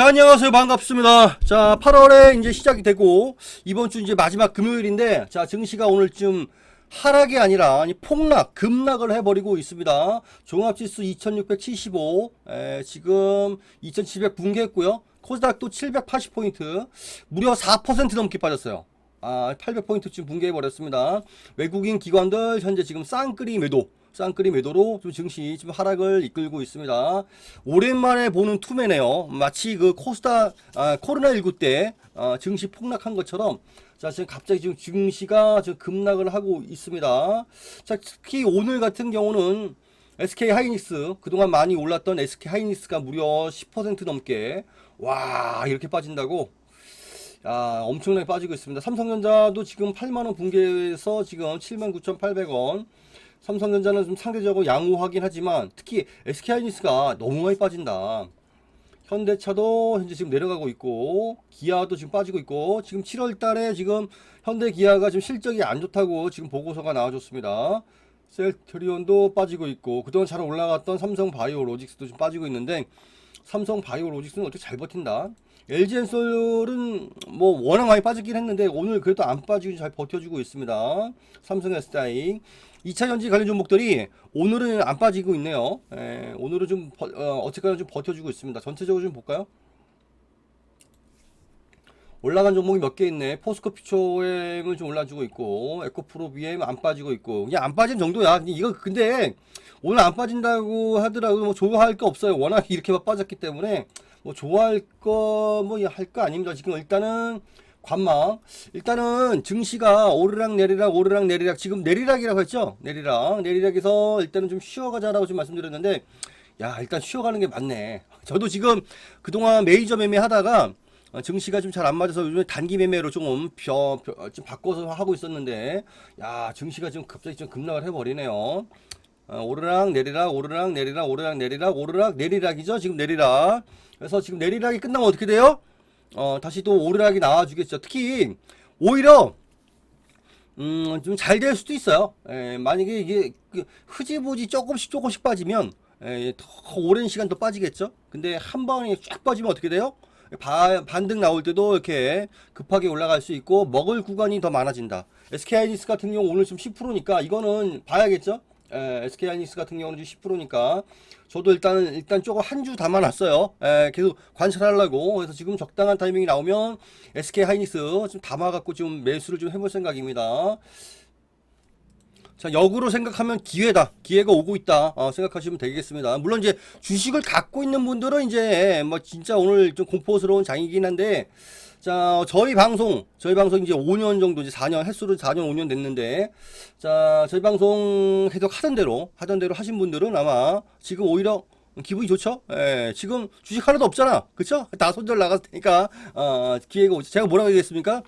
자, 안녕하세요. 반갑습니다. 자, 8월에 이제 시작이 되고, 이번 주 이제 마지막 금요일인데, 자, 증시가 오늘쯤 하락이 아니라, 아니, 폭락, 급락을 해버리고 있습니다. 종합지수 2675, 에, 지금 2700 붕괴했고요. 코스닥도 780포인트, 무려 4% 넘게 빠졌어요. 아, 800포인트쯤 붕괴해버렸습니다. 외국인 기관들 현재 지금 쌍끌이 매도, 쌍끌이 매도로 좀 증시 좀 하락을 이끌고 있습니다. 오랜만에 보는 투매네요. 마치 그 코스닥 아, 코로나19 때 아, 증시 폭락한 것처럼 자 지금 갑자기 지금 증시가 지금 급락을 하고 있습니다. 자 특히 오늘 같은 경우는 SK 하이닉스 그동안 많이 올랐던 SK 하이닉스가 무려 10% 넘게 와 이렇게 빠진다고 야, 엄청나게 빠지고 있습니다. 삼성전자도 지금 8만원 붕괴해서 지금 79,800원. 삼성전자는 좀 상대적으로 양호하긴 하지만 특히 SK하이닉스가 너무 많이 빠진다. 현대차도 현재 지금 내려가고 있고 기아도 지금 빠지고 있고 지금 7월 달에 지금 현대 기아가 지금 실적이 안 좋다고 지금 보고서가 나와줬습니다. 셀트리온도 빠지고 있고 그동안 잘 올라갔던 삼성 바이오로직스도 좀 빠지고 있는데 삼성 바이오로직스는 어떻게 잘 버틴다. LG엔솔은 뭐 워낙 많이 빠지긴 했는데 오늘 그래도 안 빠지고 잘 버텨주고 있습니다. 삼성 S다잉 2차 전지 관련 종목들이 오늘은 안 빠지고 있네요. 에, 오늘은 좀 버, 어, 어쨌거나 좀 버텨주고 있습니다. 전체적으로 좀 볼까요? 올라간 종목이 몇 개 있네. 포스코 피초엠은 좀 올라주고 있고, 에코프로 BM 안 빠지고 있고, 그냥 안 빠진 정도야. 이거 근데 오늘 안 빠진다고 하더라도 뭐 좋아할 거 없어요. 워낙 이렇게 막 빠졌기 때문에 뭐 좋아할 거 뭐 할거 아닙니다. 지금 일단은 관망. 일단은 증시가 오르락 내리락 오르락 내리락 지금 내리락이라고 했죠. 내리락 내리락에서 일단은 좀 쉬어가자라고 좀 말씀드렸는데 야 일단 쉬어가는 게 맞네. 저도 지금 그동안 메이저 매매 하다가 어, 증시가 좀 잘 안 맞아서 요즘에 단기 매매로 조금 벼, 벼, 좀 바꿔서 하고 있었는데 야 증시가 지금 갑자기 좀 급락을 해버리네요. 어, 오르락 내리락 오르락 내리락 오르락 내리락 오르락 내리락이죠 지금 내리락 그래서 지금 내리락이 끝나면 어떻게 돼요? 어 다시 또 오르락이 나와주겠죠. 특히 오히려 음 좀 잘 될 수도 있어요. 에, 만약에 이게 그 흐지부지 조금씩 조금씩 빠지면 에, 더 오랜 시간 더 빠지겠죠? 근데 한 번에 쫙 빠지면 어떻게 돼요? 바, 반등 나올 때도 이렇게 급하게 올라갈 수 있고 먹을 구간이 더 많아진다. SK 하이닉스 같은 경우 오늘 좀 10%니까 이거는 봐야겠죠 에, SK 하이닉스 같은 경우는 지금 10%니까 저도 일단은 일단 조금 한 주 담아놨어요. 에, 계속 관찰하려고 그래서 지금 적당한 타이밍이 나오면 SK 하이닉스 좀 담아갖고 좀 매수를 좀 해볼 생각입니다. 자, 역으로 생각하면 기회다. 기회가 오고 있다. 어, 생각하시면 되겠습니다. 물론 이제 주식을 갖고 있는 분들은 이제 뭐 진짜 오늘 좀 공포스러운 장이긴 한데 자, 저희 방송, 저희 방송 이제 5년 정도, 이제 4년, 횟수로 4년, 5년 됐는데, 자, 저희 방송 계속 하던 대로, 하던 대로 하신 분들은 아마 지금 오히려 기분이 좋죠? 예, 지금 주식 하나도 없잖아. 그쵸? 다 손절 나갔을 테니까, 어, 기회가 오죠. 제가 뭐라고 얘기했습니까?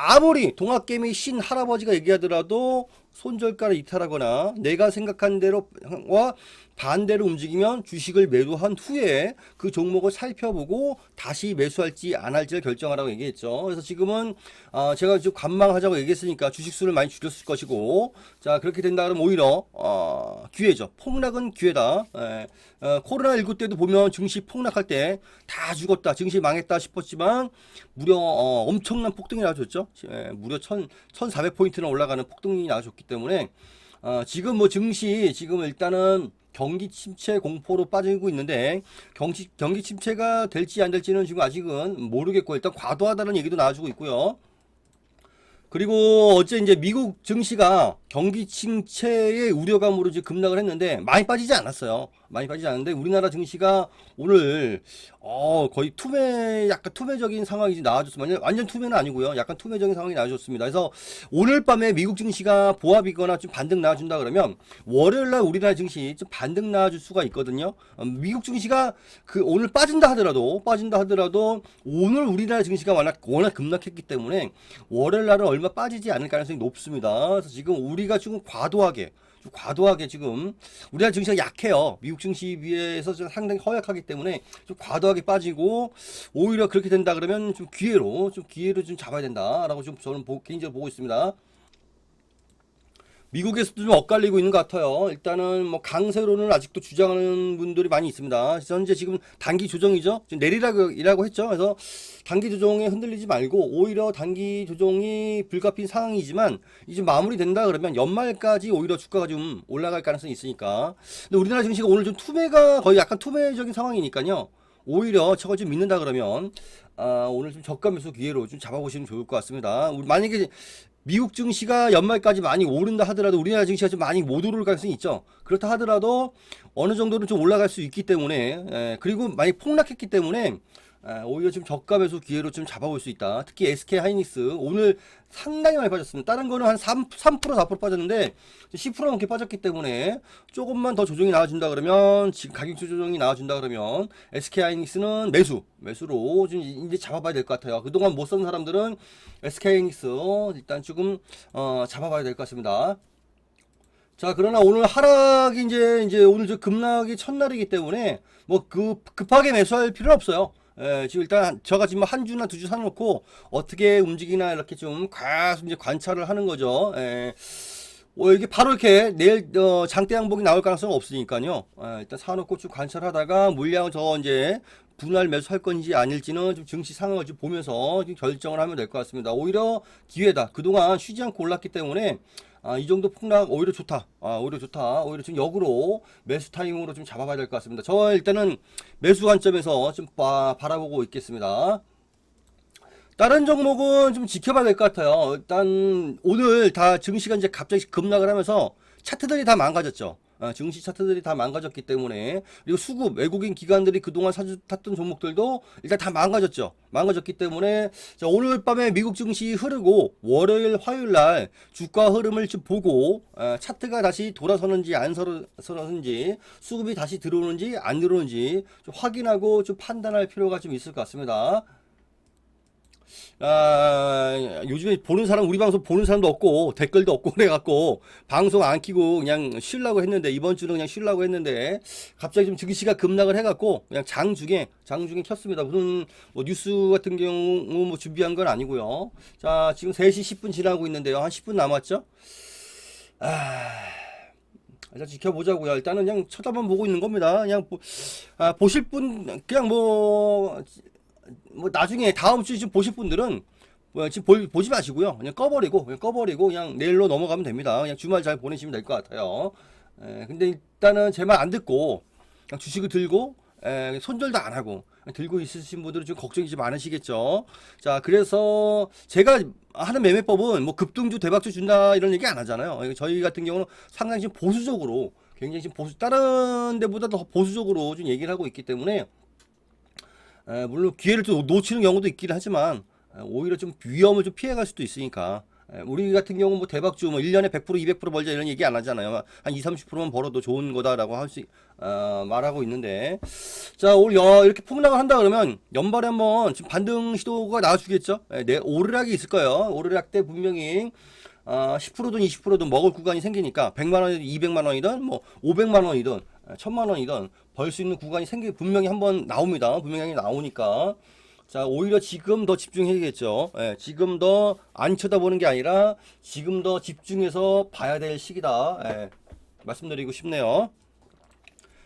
아무리 동학개미 신 할아버지가 얘기하더라도 손절가를 이탈하거나 내가 생각한 대로와 반대로 움직이면 주식을 매도한 후에 그 종목을 살펴보고 다시 매수할지 안 할지를 결정하라고 얘기했죠. 그래서 지금은 어, 제가 지금 관망하자고 얘기했으니까 주식 수를 많이 줄였을 것이고 자 그렇게 된다 그러면 오히려 어, 기회죠. 폭락은 기회다. 에, 어, 코로나19 때도 보면 증시 폭락할 때 다 죽었다. 증시 망했다 싶었지만 무려 어, 엄청난 폭등이 나와줬죠. 에, 무려 1 1,400포인트나 올라가는 폭등이 나와줬기 때문에 어, 지금 뭐 증시 지금 일단은 경기 침체 공포로 빠지고 있는데 경기 경기 침체가 될지 안 될지는 지금 아직은 모르겠고 일단 과도하다는 얘기도 나와주고 있고요. 그리고 어제 이제 미국 증시가 경기 침체의 우려감으로 지금 급락을 했는데 많이 빠지지 않았어요. 많이 빠지지 않았는데 우리나라 증시가 오늘 어 거의 투매 약간 투매적인 상황이 나와줬습니다. 완전 투매는 아니고요. 약간 투매적인 상황이 나와줬습니다. 그래서 오늘 밤에 미국 증시가 보합이거나 좀 반등 나와준다 그러면 월요일 날 우리나라 증시 좀 반등 나와줄 수가 있거든요. 어, 미국 증시가 그 오늘 빠진다 하더라도 빠진다 하더라도 오늘 우리나라 증시가 워낙 워낙 급락했기 때문에 월요일 날은 얼마 빠지지 않을 가능성이 높습니다. 그래서 지금 우리 가 지금 과도하게 좀 과도하게 지금 우리나라 증시가 약해요. 미국 증시에 비해서 좀 상당히 허약하기 때문에 좀 과도하게 빠지고 오히려 그렇게 된다 그러면 좀 기회로 좀 기회를 좀 잡아야 된다라고 좀 저는 보- 개인적으로 보고 있습니다. 미국에서도 좀 엇갈리고 있는 것 같아요. 일단은 뭐 강세론을 아직도 주장하는 분들이 많이 있습니다. 현재 지금 단기 조정이죠. 지금 내리라고 이라고 했죠. 그래서 단기 조정에 흔들리지 말고 오히려 단기 조정이 불가피한 상황이지만 이제 마무리된다 그러면 연말까지 오히려 주가가 좀 올라갈 가능성이 있으니까. 근데 우리나라 증시가 오늘 좀 투매가 거의 약간 투매적인 상황이니까요. 오히려 저걸 좀 믿는다 그러면 아, 오늘 좀 저가 매수 기회로 좀 잡아보시면 좋을 것 같습니다. 우리 만약에 미국 증시가 연말까지 많이 오른다 하더라도 우리나라 증시가 좀 많이 못 오를 가능성이 있죠. 그렇다 하더라도 어느 정도는 좀 올라갈 수 있기 때문에 에, 그리고 많이 폭락했기 때문에 에, 오히려 좀 저가 매수 기회로 좀 잡아볼 수 있다. 특히 SK 하이닉스 오늘 상당히 많이 빠졌습니다. 다른 거는 한 3, 3% 4% 빠졌는데 10% 넘게 빠졌기 때문에 조금만 더 조정이 나와준다 그러면 지금 가격 조정이 나와준다 그러면 SK 하이닉스는 매수 매수로 좀 이제 잡아봐야 될 것 같아요. 그동안 못선 사람들은 SK 하이닉스 일단 조금 어, 잡아봐야 될 것 같습니다. 자, 그러나 오늘 하락이 이제, 이제 오늘 저 급락이 첫날이기 때문에 뭐 그 급하게 매수할 필요 없어요. 예, 지금 일단 저가 지금 한 주나 두 주 사놓고 어떻게 움직이나 이렇게 좀 계속 이제 관찰을 하는 거죠. 예. 어, 이게 바로 이렇게 내일 어, 장대 양봉이 나올 가능성은 없으니까요. 예, 일단 사놓고 쭉 관찰하다가 물량을 더 이제 분할 매수할 건지 아닐지는 좀 증시 상황을 좀 보면서 좀 결정을 하면 될 것 같습니다. 오히려 기회다. 그동안 쉬지 않고 올랐기 때문에 아, 이 정도 폭락 오히려 좋다. 아, 오히려 좋다. 오히려 좀 역으로 매수 타이밍으로 좀 잡아봐야 될 것 같습니다. 저 일단은 매수 관점에서 좀 봐, 바라보고 있겠습니다. 다른 종목은 좀 지켜봐야 될 것 같아요. 일단 오늘 다 증시가 이제 갑자기 급락을 하면서 차트들이 다 망가졌죠. 아, 증시 차트들이 다 망가졌기 때문에 그리고 수급 외국인 기관들이 그동안 사주 탔던 종목들도 일단 다 망가졌죠. 망가졌기 때문에 자, 오늘 밤에 미국 증시 흐르고 월요일 화요일 날 주가 흐름을 좀 보고 아, 차트가 다시 돌아서는지 안 서는- 서는지 수급이 다시 들어오는지 안 들어오는지 좀 확인하고 좀 판단할 필요가 좀 있을 것 같습니다. 아, 요즘에 보는 사람, 우리 방송 보는 사람도 없고, 댓글도 없고, 그래갖고, 방송 안 키고 그냥 쉬려고 했는데, 이번 주는 그냥 쉬려고 했는데, 갑자기 좀 증시가 급락을 해갖고, 그냥 장중에, 장중에 켰습니다. 무슨, 뭐, 뉴스 같은 경우 뭐 준비한 건 아니고요. 자, 지금 3시 10분 지나고 있는데요. 한 10분 남았죠? 아, 일단 지켜보자고요. 일단은 그냥 쳐다만 보고 있는 겁니다. 그냥 보, 아, 보실 분, 그냥 뭐, 뭐 나중에 다음 주에 좀 보실 분들은 뭐 지금 볼- 보지 마시고요. 그냥 꺼버리고 그냥 꺼버리고 그냥 내일로 넘어가면 됩니다. 그냥 주말 잘 보내시면 될 것 같아요. 에, 근데 일단은 제 말 안 듣고 그냥 주식을 들고 에, 손절도 안 하고 들고 있으신 분들은 좀 걱정이 좀 많으시겠죠. 자, 그래서 제가 하는 매매법은 뭐 급등주 대박주 준다 이런 얘기 안 하잖아요. 저희 같은 경우는 상당히 좀 보수적으로 굉장히 지금 보수 다른 데보다 더 보수적으로 좀 얘기를 하고 있기 때문에 에, 물론 기회를 또 놓치는 경우도 있긴 하지만 에, 오히려 좀 위험을 좀 피해갈 수도 있으니까 에, 우리 같은 경우 뭐 대박주 뭐 1년에 100% 200% 벌자 이런 얘기 안 하잖아요. 한 2, 30%만 벌어도 좋은 거다라고 할수 어, 말하고 있는데 자 오늘 여, 이렇게 폭락을 한다 그러면 연말에 한번 지금 반등 시도가 나와주겠죠. 에, 내 오르락이 있을 거예요. 오르락 때 분명히 어, 10%든 20%든 먹을 구간이 생기니까 100만 원이든 200만 원이든 뭐 500만 원이든 1000만 원이든 벌 수 있는 구간이 생기 분명히 한번 나옵니다. 분명히 나오니까 자 오히려 지금 더 집중해야겠죠. 예, 지금 더 안 쳐다보는 게 아니라 지금 더 집중해서 봐야 될 시기다. 예, 말씀드리고 싶네요.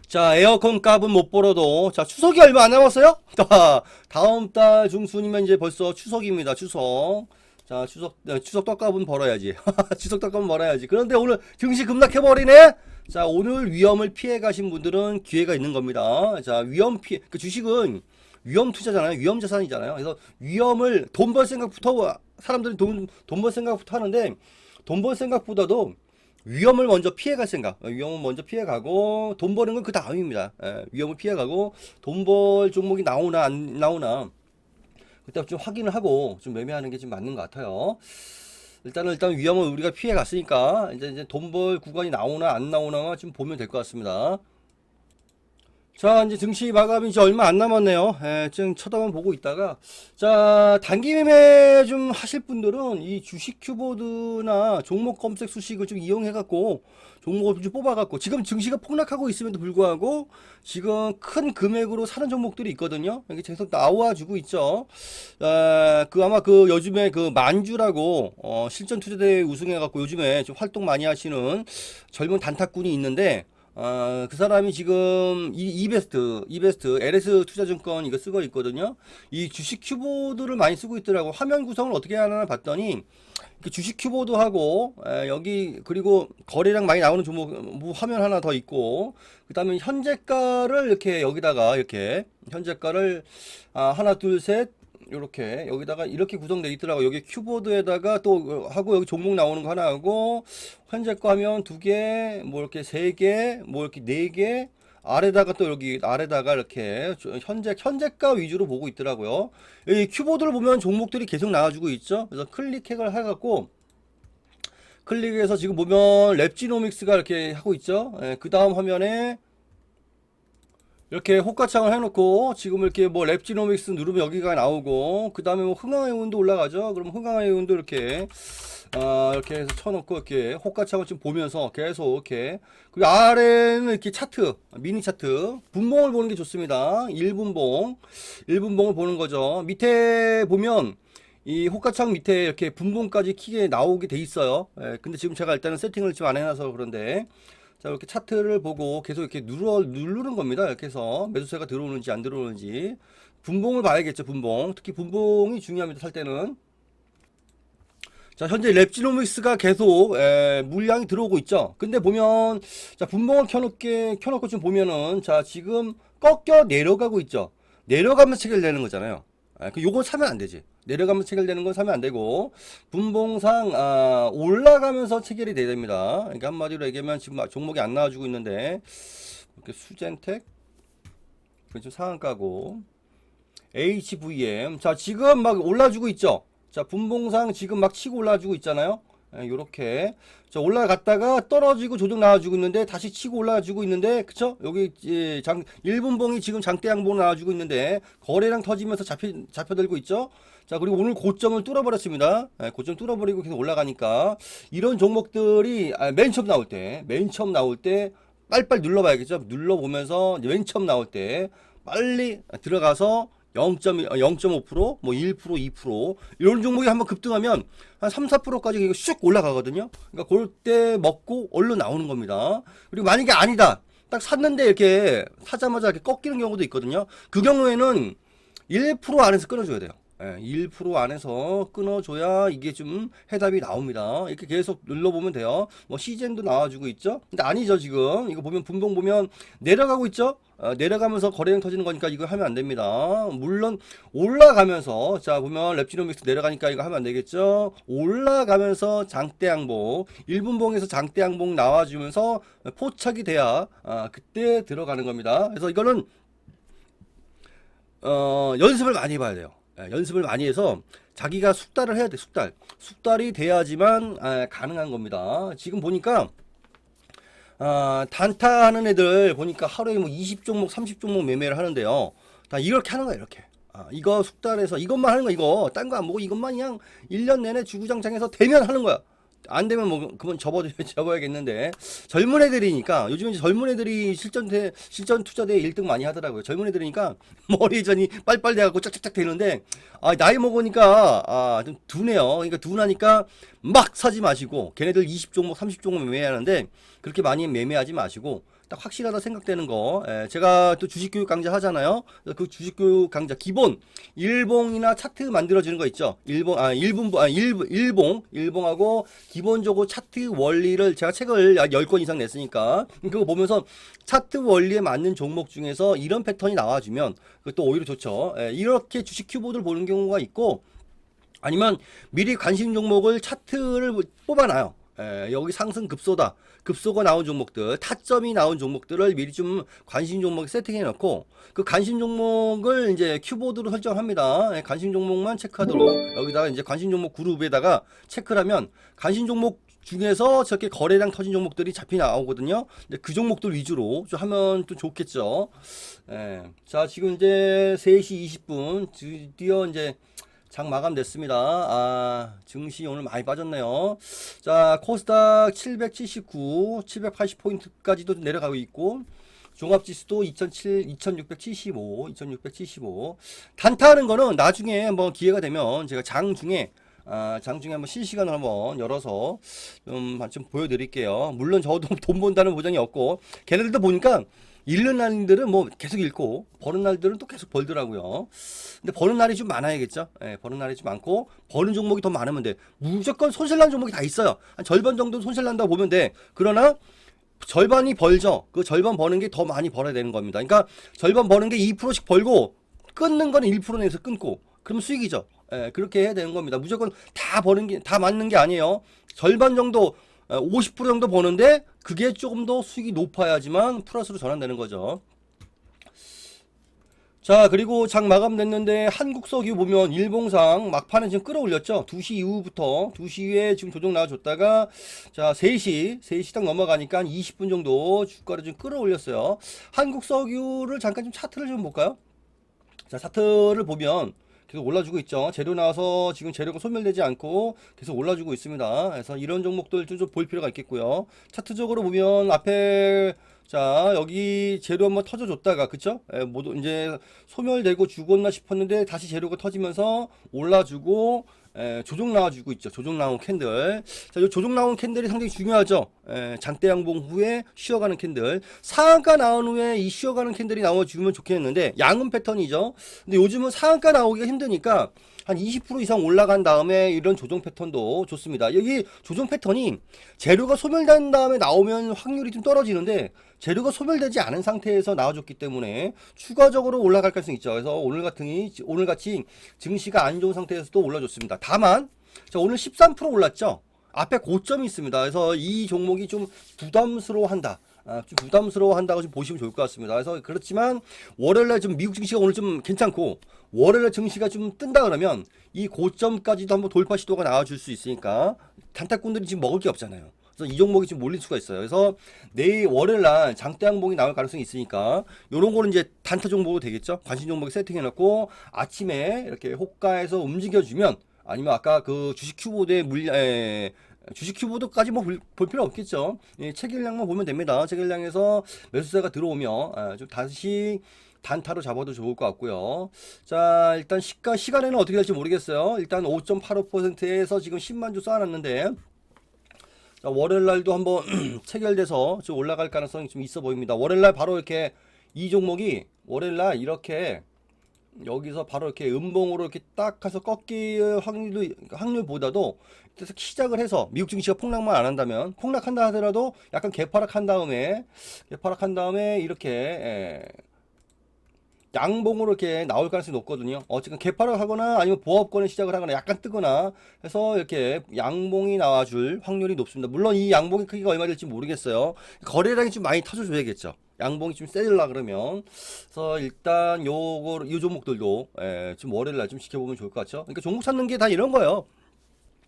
자 에어컨 값은 못 벌어도 자 추석이 얼마 안 남았어요? 자, 다음 달 중순이면 이제 벌써 추석입니다. 추석. 자 추석 어, 추석 떡값은 벌어야지. 추석 떡값은 벌어야지. 그런데 오늘 증시 급락해 버리네. 자 오늘 위험을 피해 가신 분들은 기회가 있는 겁니다. 자 위험 피해 그 주식은 위험 투자잖아요. 위험 자산이잖아요. 그래서 위험을 돈 벌 생각부터 사람들이 돈 돈 벌 생각부터 하는데 돈 벌 생각보다도 위험을 먼저 피해갈 생각. 어, 위험을 먼저 피해가고 돈 버는 건 그 다음입니다. 예, 위험을 피해가고 돈 벌 종목이 나오나 안 나오나 그때 좀 확인을 하고 좀 매매하는 게 좀 맞는 것 같아요. 일단은 일단 위험을 우리가 피해 갔으니까 이제 이제 돈 벌 구간이 나오나 안 나오나 좀 보면 될 것 같습니다. 자, 이제 증시 마감이 이제 얼마 안 남았네요. 예, 지금 쳐다만 보고 있다가. 자, 단기 매매 좀 하실 분들은 이 주식 큐보드나 종목 검색 수식을 좀 이용해 갖고 종목을 좀 뽑아 갖고 지금 증시가 폭락하고 있음에도 불구하고 지금 큰 금액으로 사는 종목들이 있거든요. 이게 계속 나와 주고 있죠. 아, 그 아마 그 요즘에 그 만주라고 어, 실전 투자 대회 우승해 갖고 요즘에 좀 활동 많이 하시는 젊은 단타꾼이 있는데 아, 그 사람이 지금 이, 이베스트, 이베스트, LS 투자증권 이거 쓰고 있거든요. 이 주식 큐보드를 많이 쓰고 있더라고. 화면 구성을 어떻게 하나 봤더니 그 주식 큐보드하고 에, 여기 그리고 거래량 많이 나오는 종목 뭐 화면 하나 더 있고 그다음에 현재가를 이렇게 여기다가 이렇게 현재가를 아, 하나 둘 셋 요렇게 여기다가 이렇게 구성되어 있더라고 여기 큐보드에다가 또 하고 여기 종목 나오는 거 하나 하고 현재 거 하면 두 개, 뭐 이렇게 세 개, 뭐 이렇게 네 개, 아래다가 또 여기 아래다가 이렇게 저- 현재 현재가 위주로 보고 있더라고요. 이 큐보드를 보면 종목들이 계속 나와주고 있죠. 그래서 클릭해를 해갖고 클릭해서 지금 보면 랩지노믹스가 이렇게 하고 있죠. 그 다음 화면에 이렇게 호가창을 해놓고 지금 이렇게 뭐 랩지노믹스 누르면 여기가 나오고 그 다음에 뭐 흥황해운도 올라가죠. 그럼 흥황해운도 이렇게 아 이렇게 해서 쳐놓고 이렇게 호가창을 지금 보면서 계속 이렇게 그리고 아래는 이렇게 차트 미니 차트 분봉을 보는 게 좋습니다. 1분봉 1분봉을 보는 거죠. 밑에 보면 이 호가창 밑에 이렇게 분봉까지 키게 나오게 돼 있어요. 예, 근데 지금 제가 일단은 세팅을 지금 안 해놔서 그런데 자 이렇게 차트를 보고 계속 이렇게 누르 누르는 겁니다. 이렇게 해서 매수세가 들어오는지 안 들어오는지 분봉을 봐야겠죠. 분봉 특히 분봉이 중요합니다. 살 때는 자 현재 랩지노믹스가 계속 에, 물량이 들어오고 있죠. 근데 보면 자 분봉을 켜놓게 켜놓고 좀 보면은 자 지금 꺾여 내려가고 있죠. 내려가면서 체결되는 거잖아요. 아, 그 요건 사면 안 되지. 내려가면서 체결되는 건 사면 안 되고 분봉상 아, 올라가면서 체결이 돼야 됩니다. 그러니까 한마디로 얘기하면 지금 막 종목이 안 나와주고 있는데 이렇게 수젠텍 그좀 상한가고 HVM 자 지금 막 올라주고 있죠. 자 분봉상 지금 막 치고 올라주고 있잖아요. 예, 요렇게. 자 올라갔다가 떨어지고 조정 나와주고 있는데 다시 치고 올라주고 있는데 그쵸? 여기 예, 장 1분봉이 지금 장대 양봉 나와주고 있는데 거래량 터지면서 잡혀 잡혀들고 있죠? 자 그리고 오늘 고점을 뚫어버렸습니다. 예, 고점 뚫어버리고 계속 올라가니까 이런 종목들이 아, 맨 처음 나올 때 맨 처음 나올 때 빨빨 눌러봐야겠죠? 눌러보면서 맨 처음 나올 때 빨리 들어가서 0.5%, 0.5%, 뭐 1%, 2% 이런 종목이 한번 급등하면 한 3, 4%까지 이거 슉 올라가거든요. 그러니까 그럴 때 먹고 얼른 나오는 겁니다. 그리고 만약에 아니다. 딱 샀는데 이렇게 사자마자 이렇게 꺾이는 경우도 있거든요. 그 경우에는 1% 안에서 끊어줘야 돼요. 예, 1% 안에서 끊어줘야 이게 좀 해답이 나옵니다. 이렇게 계속 눌러보면 돼요. 뭐 시젠도 나와주고 있죠. 근데 아니죠 지금 이거 보면 분봉 보면 내려가고 있죠. 어, 내려가면서 거래량 터지는 거니까 이거 하면 안 됩니다. 물론 올라가면서 자 보면 랩지노믹스 내려가니까 이거 하면 안 되겠죠. 올라가면서 장대 양봉 1분봉에서 장대 양봉 나와주면서 포착이 돼야 아, 그때 들어가는 겁니다. 그래서 이거는 어, 연습을 많이 해봐야 돼요. 예, 연습을 많이 해서 자기가 숙달을 해야 돼, 숙달. 숙달이 돼야지만 아, 가능한 겁니다. 지금 보니까 아, 단타 하는 애들 보니까 하루에 뭐 20종목, 30종목 매매를 하는데요. 다 이렇게 하는 거야, 이렇게. 아, 이거 숙달해서 이것만 하는 거 이거. 딴 거 안 보고 이것만 그냥 1년 내내 주구장창해서 되면 하는 거야. 안 되면 뭐 그건 접어 접어야겠는데 젊은 애들이니까 요즘 이제 젊은 애들이 실전 대 실전 투자대 1등 많이 하더라고요. 젊은 애들이니까 머리전이 빨빨 돼갖고 짝짝짝 되는데 아 나이 먹으니까 아 좀 둔해요. 그러니까 둔하니까 막 사지 마시고 걔네들 20종목 30종목 매매하는데 그렇게 많이 매매하지 마시고 딱 확실하다 생각되는 거 예, 제가 또 주식교육 강좌 하잖아요. 그 주식교육 강좌 기본 일봉이나 차트 만들어지는 거 있죠. 일봉 아 일분 아 일, 일봉 일봉하고 기본적으로 차트 원리를 제가 책을 약 10권 이상 냈으니까 그거 보면서 차트 원리에 맞는 종목 중에서 이런 패턴이 나와주면 그것도 오히려 좋죠. 예, 이렇게 주식 큐보드를 보는 경우가 있고 아니면 미리 관심 종목을 차트를 뽑아놔요. 에, 여기 상승 급소다. 급소가 나온 종목들, 타점이 나온 종목들을 미리 좀 관심 종목 세팅해 놓고 그 관심 종목을 이제 큐보드로 설정합니다. 예, 관심 종목만 체크하도록 여기다가 이제 관심 종목 그룹에다가 체크를 하면 관심 종목 중에서 저렇게 거래량 터진 종목들이 잡히 나오거든요. 근데 그 종목들 위주로 좀 하면 또 좋겠죠. 예. 자, 지금 이제 3시 20분 드디어 이제 장 마감됐습니다. 아, 증시 오늘 많이 빠졌네요. 자, 코스닥 779, 780포인트까지도 내려가고 있고, 종합지수도 2007, 2675, 2675. 단타하는 거는 나중에 뭐 기회가 되면 제가 장 중에 아, 장 중에 한번 실시간으로 한번 열어서 좀, 좀 보여드릴게요. 물론 저도 돈 번다는 보장이 없고, 걔네들도 보니까 잃는 날들은 뭐 계속 잃고, 버는 날들은 또 계속 벌더라고요. 근데 버는 날이 좀 많아야겠죠. 예, 버는 날이 좀 많고, 버는 종목이 더 많으면 돼. 무조건 손실난 종목이 다 있어요. 한 절반 정도 손실난다고 보면 돼. 그러나, 절반이 벌죠. 그 절반 버는 게 더 많이 벌어야 되는 겁니다. 그러니까 절반 버는 게 2%씩 벌고 끊는 거는 1% 내에서 끊고 그럼 수익이죠. 예, 그렇게 해야 되는 겁니다. 무조건 다 버는 게 다 맞는 게 아니에요. 절반 정도 어, 50% 정도 버는데 그게 조금 더 수익이 높아야지만 플러스로 전환되는 거죠. 자, 그리고 장 마감됐는데 한국석유 보면 일봉상 막판에 지금 끌어올렸죠. 2시 이후부터 2시에 지금 조정 나와줬다가 자, 3시, 3시 딱 넘어가니까 한 20분 정도 주가를 좀 끌어올렸어요. 한국석유를 잠깐 좀 차트를 좀 볼까요? 자, 차트를 보면 계속 올라주고 있죠. 재료 나와서 지금 재료가 소멸되지 않고 계속 올라주고 있습니다. 그래서 이런 종목들 좀 볼 필요가 있겠고요. 차트적으로 보면 앞에 자 여기 재료 한번 터져줬다가 그쵸? 예, 모두 이제 소멸되고 죽었나 싶었는데 다시 재료가 터지면서 올라주고 예, 조정 나와주고 있죠. 조정 나온 캔들. 자, 이 조정 나온 캔들이 상당히 중요하죠. 예, 장대 양봉 후에 쉬어가는 캔들. 상한가 나온 후에 이 쉬어가는 캔들이 나와주면 좋겠는데 양은 패턴이죠. 근데 요즘은 상한가 나오기가 힘드니까 한 20% 이상 올라간 다음에 이런 조정 패턴도 좋습니다. 여기 조정 패턴이 재료가 소멸된 다음에 나오면 확률이 좀 떨어지는데 재료가 소멸되지 않은 상태에서 나와줬기 때문에 추가적으로 올라갈 가능성이 있죠. 그래서 오늘 같은 이 오늘 같이 증시가 안 좋은 상태에서도 올라줬습니다. 다만 자, 오늘 13% 올랐죠. 앞에 고점이 있습니다. 그래서 이 종목이 좀 부담스러워한다. 아, 좀 부담스러워한다고 좀 보시면 좋을 것 같습니다. 그래서 그렇지만 월요일날 좀 미국 증시가 오늘 좀 괜찮고 월요일날 증시가 좀 뜬다 그러면 이 고점까지도 한번 돌파 시도가 나와줄 수 있으니까 단타꾼들이 지금 먹을 게 없잖아요. 그래서 이 종목이 지금 몰릴 수가 있어요. 그래서 내일 월요일 날 장대 항봉이 나올 가능성이 있으니까 요런 거는 이제 단타 종목으로 되겠죠. 관심 종목에 세팅해 놓고 아침에 이렇게 호가에서 움직여 주면 아니면 아까 그 주식 큐보드의 물량 에, 주식 큐보드까지 뭐 볼 필요 없겠죠. 예, 체결량만 보면 됩니다. 체결량에서 매수세가 들어오면 아, 좀 다시 단타로 잡아도 좋을 것 같고요. 자, 일단 시가 시간에는 어떻게 될지 모르겠어요. 일단 5.85%에서 지금 10만 주 쌓아놨는데 자, 월요일 날도 한번 체결돼서 좀 올라갈 가능성이 좀 있어 보입니다. 월요일 날 바로 이렇게 이 종목이 월요일 날 이렇게 여기서 바로 이렇게 음봉으로 이렇게 딱 해서 꺾일 확률도 확률보다도 그래서 시작을 해서 미국 증시가 폭락만 안 한다면 폭락한다 하더라도 약간 개파락한 다음에 개파락한 다음에 이렇게 예, 양봉으로 이렇게 나올 가능성이 높거든요. 어쨌든 개파를 하거나 아니면 보합권을 시작을 하거나 약간 뜨거나 해서 이렇게 양봉이 나와줄 확률이 높습니다. 물론 이 양봉의 크기가 얼마 될지 모르겠어요. 거래량이 좀 많이 터져줘야겠죠. 양봉이 좀 세질라 그러면 그래서 일단 요거 요 종목들도 예, 좀 월요일 날 좀 지켜보면 좋을 것 같죠. 그러니까 종목 찾는 게 다 이런 거예요.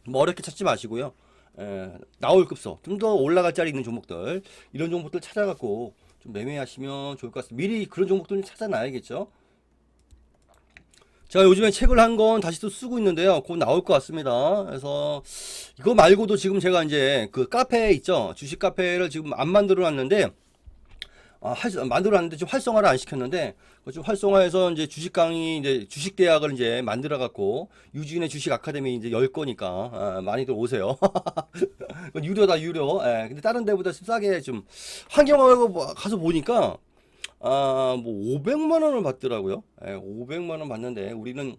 뭐 어렵게 찾지 마시고요. 예, 나올 급소 좀 더 올라갈 자리 있는 종목들 이런 종목들 찾아갖고 좀 매매하시면 좋을 것 같습니다. 미리 그런 종목들 좀 찾아놔야겠죠. 제가 요즘에 책을 한건 다시 또 쓰고 있는데요. 곧 나올 것 같습니다. 그래서 이거 말고도 지금 제가 이제 그 카페 있죠. 주식 카페를 지금 안 만들어 놨는데 만들어놨는데 지금 활성화를 안 시켰는데 좀 활성화해서 이제 주식 강의 이제 주식 대학을 이제 만들어 갖고 유지인의 주식 아카데미 이제 열 거니까 아, 많이들 오세요. 그건 유료다 유료. 예, 근데 다른 데보다 좀 싸게 좀 환경하고 뭐 가서 보니까 아, 뭐 500만 원을 받더라고요. 예, 500만 원 받는데 우리는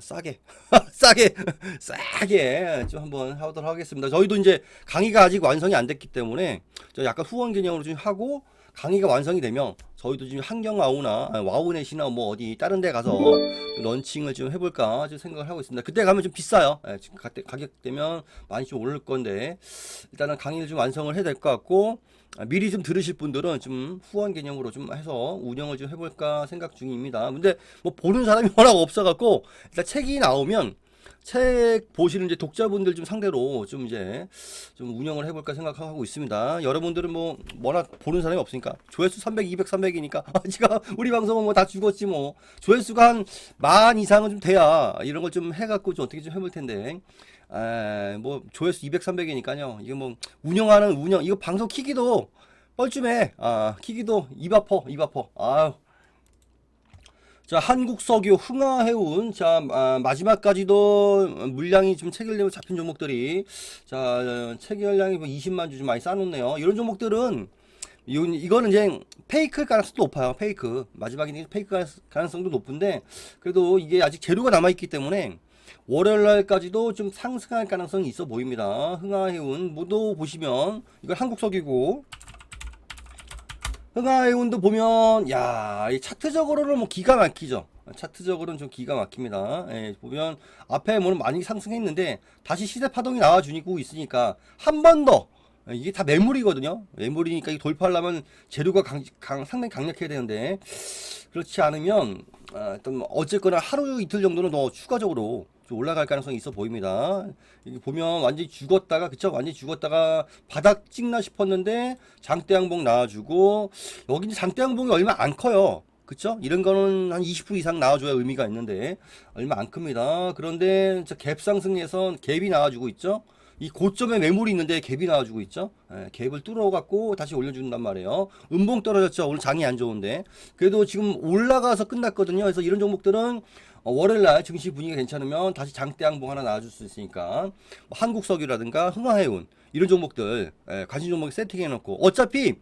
싸게 싸게 싸게 좀 한번 하도록 하겠습니다. 저희도 이제 강의가 아직 완성이 안 됐기 때문에 저 약간 후원 개념으로 좀 하고 강의가 완성이 되면 저희도 지금 한경와우나 와우넷이나 뭐 어디 다른 데 가서 좀 런칭을 좀 해볼까 좀 생각을 하고 있습니다. 그때 가면 좀 비싸요. 예, 지금 가격- 가격 되면 많이 좀 오를 건데 일단은 강의를 좀 완성을 해야 될 것 같고 아, 미리 좀 들으실 분들은 좀 후원 개념으로 좀 해서 운영을 좀 해볼까 생각 중입니다. 근데 뭐 보는 사람이 워낙 없어갖고 일단 책이 나오면 책 보시는 이제 독자분들 좀 상대로 좀 이제 좀 운영을 해볼까 생각하고 있습니다. 여러분들은 뭐 워낙 보는 사람이 없으니까 조회수 300, 200, 300이니까 지금 우리 방송은 뭐 다 죽었지 뭐 조회수가 한 만 이상은 좀 돼야 이런 걸 좀 해갖고 좀 어떻게 좀 해볼 텐데. 아, 뭐 조회수 200, 300이니까요. 이거 뭐 운영하는 운영 이거 방송 키기도 뻘쭘해. 아 키기도 입 아퍼 입 아퍼. 아유. 자, 한국 석유, 흥하해운, 자, 아, 마지막까지도 물량이 좀 체결되고 잡힌 종목들이, 자, 어, 체결량이 뭐 20만 주 좀 많이 쌓아놓네요. 이런 종목들은, 이거는 이제 페이크 가능성도 높아요. 페이크. 마지막에 페이크 가능- 가능성도 높은데, 그래도 이게 아직 재료가 남아있기 때문에, 월요일 날까지도 좀 상승할 가능성이 있어 보입니다. 흥하해운, 모두 보시면, 이건 한국 석유고, 흥하해운도 보면 야, 이 차트적으로는 뭐 기가 막히죠. 차트적으로는 좀 기가 막힙니다. 예, 보면 앞에 뭐는 많이 상승했는데 다시 시세 파동이 나와주고 있으니까 한 번 더 이게 다 매물이거든요. 매물이니까 이 돌파하려면 재료가 강, 강- 상당히 강력해야 되는데 그렇지 않으면 뭐 어쨌거나 하루 이틀 정도는 더 추가적으로 좀 올라갈 가능성이 있어 보입니다. 보면 완전히 죽었다가 그쵸 완전히 죽었다가 바닥 찍나 싶었는데 장대 양봉 나와주고 여기 이제 장대 양봉이 얼마 안 커요. 그쵸? 이런 거는 한 20% 이상 나와줘야 의미가 있는데 얼마 안 큽니다. 그런데 저갭 상승에선 갭이 나와주고 있죠. 이 고점에 매물이 있는데 갭이 나와주고 있죠. 예, 갭을 뚫어갖고 다시 올려준단 말이에요. 음봉 떨어졌죠. 오늘 장이 안 좋은데. 그래도 지금 올라가서 끝났거든요. 그래서 이런 종목들은 어, 월요일날 증시 분위기가 괜찮으면 다시 장대 양봉 하나 나와줄 수 있으니까 뭐 한국석유라든가 흥화해운 이런 종목들 예, 관심 종목 세팅해놓고 어차피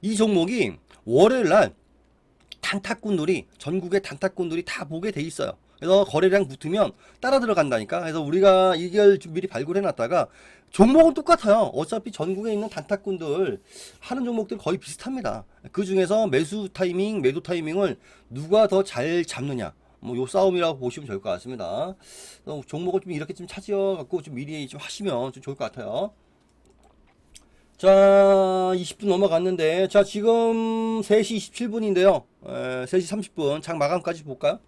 이 종목이 월요일날 단타꾼들이 전국의 단타꾼들이 다 보게 돼 있어요. 그래서 거래량 붙으면 따라 들어간다니까. 그래서 우리가 이걸 좀 미리 발굴해놨다가 종목은 똑같아요. 어차피 전국에 있는 단타꾼들 하는 종목들 거의 비슷합니다. 그 중에서 매수 타이밍, 매도 타이밍을 누가 더 잘 잡느냐. 뭐 요 싸움이라고 보시면 좋을 것 같습니다. 그래서 종목을 좀 이렇게 좀 찾아 갖고 좀 미리 좀 하시면 좀 좋을 것 같아요. 자, 20분 넘어갔는데, 자, 지금 3시 27분인데요. 에, 3시 30분. 장 마감까지 볼까요?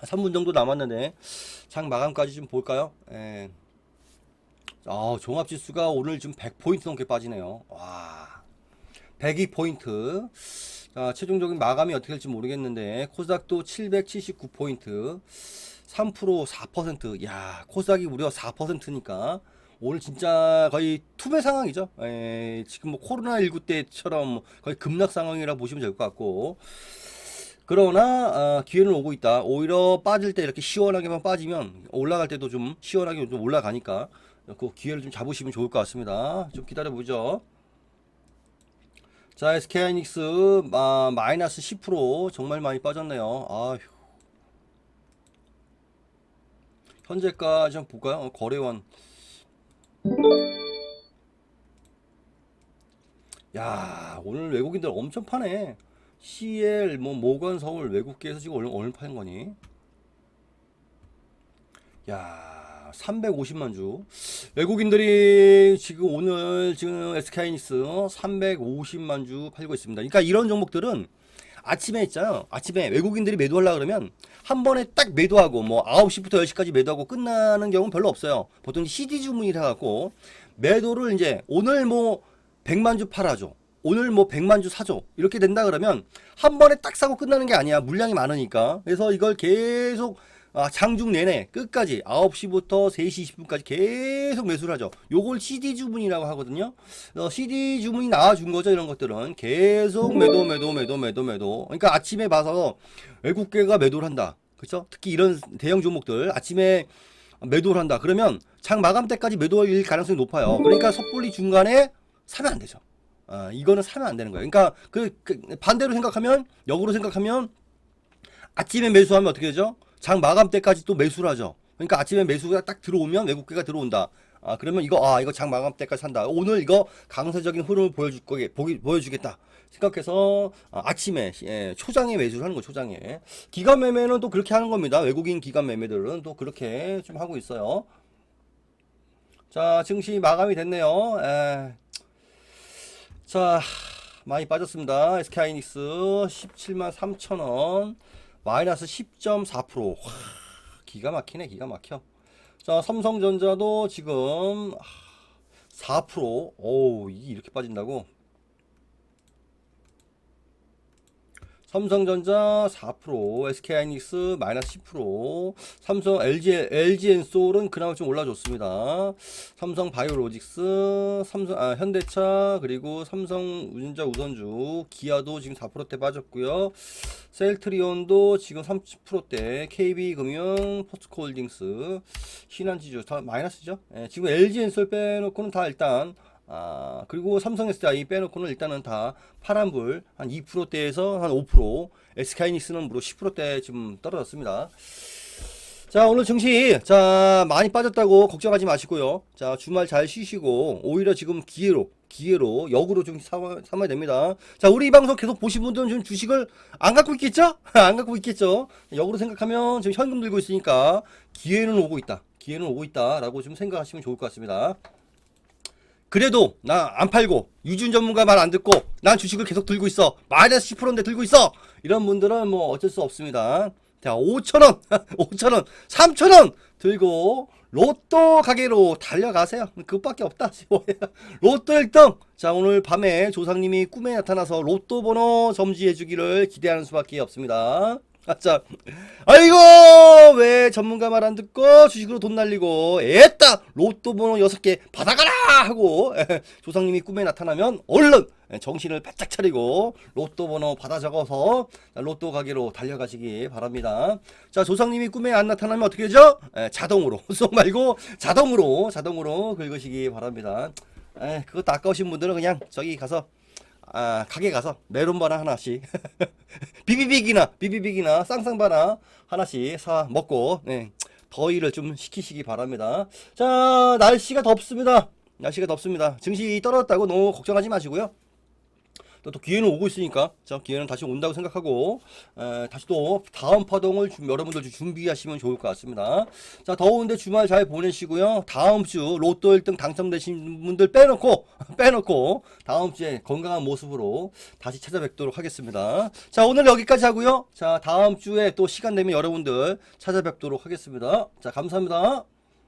3분 정도 남았는데, 장 마감까지 좀 볼까요? 에, 아, 종합지수가 오늘 좀 100포인트 넘게 빠지네요. 와, 102포인트. 자, 최종적인 마감이 어떻게 될지 모르겠는데, 코스닥도 779포인트. 3% 4%. 야, 코스닥이 무려 4%니까. 오늘 진짜 거의 투매 상황이죠. 에, 지금 뭐 코로나19 때처럼 거의 급락 상황이라 보시면 될 것 같고. 그러나 어, 기회는 오고 있다. 오히려 빠질 때 이렇게 시원하게만 빠지면 올라갈 때도 좀 시원하게 좀 올라가니까 그 기회를 좀 잡으시면 좋을 것 같습니다. 좀 기다려 보죠. 자, SK하이닉스 아, 마이너스 10% 정말 많이 빠졌네요. 아휴. 현재가 좀 볼까요? 어, 거래원 야 오늘 외국인들 엄청 파네 CL 뭐 모건 서울 외국계에서 지금 오늘 파는 거니 야 350만 주 외국인들이 지금 오늘 지금 SK하이닉스 350만 주 팔고 있습니다 그러니까 이런 종목들은 아침에 있잖아요 아침에 외국인들이 매도하려 그러면 한 번에 딱 매도하고 뭐 9시부터 10시까지 매도하고 끝나는 경우는 별로 없어요 보통 CD 주문이라 갖고 매도를 이제 오늘 뭐 100만 주 팔아줘. 오늘 뭐 100만 주 사줘. 이렇게 된다 그러면 한 번에 딱 사고 끝나는 게 아니야. 물량이 많으니까. 그래서 이걸 계속 아, 장중 내내 끝까지 9시부터 3시 20분까지 계속 매수를 하죠. 요걸 CD 주문이라고 하거든요. 그래서 CD 주문이 나와준 거죠. 이런 것들은 계속 매도 매도 매도 매도 매도. 그러니까 아침에 봐서 외국계가 매도를 한다. 그렇죠? 특히 이런 대형 종목들 아침에 매도를 한다. 그러면 장 마감 때까지 매도일 가능성이 높아요. 그러니까 섣불리 중간에 사면 안 되죠. 아, 이거는 사면 안 되는 거예요. 그러니까 그, 그 반대로 생각하면 역으로 생각하면 아침에 매수하면 어떻게 되죠? 장 마감 때까지 또 매수를 하죠. 그러니까 아침에 매수가 딱 들어오면 외국계가 들어온다. 아 그러면 이거 아 이거 장 마감 때까지 산다. 오늘 이거 강세적인 흐름을 보여줄 거게 보기 보여주겠다. 생각해서 아, 아침에 예, 초장에 매수를 하는 거 초장에 기간 매매는 또 그렇게 하는 겁니다. 외국인 기간 매매들은 또 그렇게 좀 하고 있어요. 자 증시 마감이 됐네요. 에. 자 많이 빠졌습니다. SK하이닉스 17만 3천 원 마이너스 10.4% 와, 기가 막히네 기가 막혀. 자, 삼성전자도 지금 4%. 어우, 이게 이렇게 빠진다고? 삼성전자 4%, SK하이닉스 마이너스 10%, 삼성 LG LG엔솔은 그나마 좀 올라줬습니다. 삼성 바이오로직스, 삼성 아, 현대차 그리고 삼성 운전자 우선주, 기아도 지금 4%대 빠졌고요. 셀트리온도 지금 30%대, KB금융, 포스코홀딩스, 신한지주 다 마이너스죠. 예, 지금 LG엔솔 빼놓고는 다 일단 아, 그리고 삼성 SDI 빼놓고는 일단은 다 파란불 한 2%대에서 한 5%, SK하이닉스는 무려 10%대 지금 떨어졌습니다. 자, 오늘 증시, 자, 많이 빠졌다고 걱정하지 마시고요. 자, 주말 잘 쉬시고, 오히려 지금 기회로, 기회로, 역으로 좀 삼아, 삼아야 됩니다. 자, 우리 이 방송 계속 보신 분들은 지금 주식을 안 갖고 있겠죠? 안 갖고 있겠죠? 역으로 생각하면 지금 현금 들고 있으니까 기회는 오고 있다. 기회는 오고 있다. 라고 좀 생각하시면 좋을 것 같습니다. 그래도 나 안 팔고 유준 전문가 말 안 듣고 난 주식을 계속 들고 있어. 마이너스 10%인데 들고 있어. 이런 분들은 뭐 어쩔 수 없습니다. 자 5천원 5천원 3천원 들고 로또 가게로 달려가세요. 그것밖에 없다 로또 1등. 자 오늘 밤에 조상님이 꿈에 나타나서 로또 번호 점지해 주기를 기대하는 수밖에 없습니다 자, 아이고 왜 전문가 말 안 듣고 주식으로 돈 날리고 애따 로또 번호 6개 받아가라 하고 에, 조상님이 꿈에 나타나면 얼른 에, 정신을 바짝 차리고 로또 번호 받아 적어서 로또 가게로 달려가시기 바랍니다. 자 조상님이 꿈에 안 나타나면 어떻게 되죠? 에, 자동으로 속 말고 자동으로 자동으로 긁으시기 바랍니다. 에, 그것도 아까우신 분들은 그냥 저기 가서 아, 가게 가서 메론바나 하나씩 비비빅이나 비비빅이나 쌍쌍바나 하나씩 사 먹고 네, 더위를 좀 식히시기 바랍니다. 자 날씨가 덥습니다. 날씨가 덥습니다. 증시 떨어졌다고 너무 걱정하지 마시고요. 또, 또 기회는 오고 있으니까 자 기회는 다시 온다고 생각하고 에, 다시 또 다음 파동을 좀 여러분들 좀 준비하시면 좋을 것 같습니다. 자 더운데 주말 잘 보내시고요. 다음 주 로또 1등 당첨되신 분들 빼놓고 빼놓고 다음 주에 건강한 모습으로 다시 찾아뵙도록 하겠습니다. 자 오늘 여기까지 하고요. 자 다음 주에 또 시간 되면 여러분들 찾아뵙도록 하겠습니다. 자 감사합니다.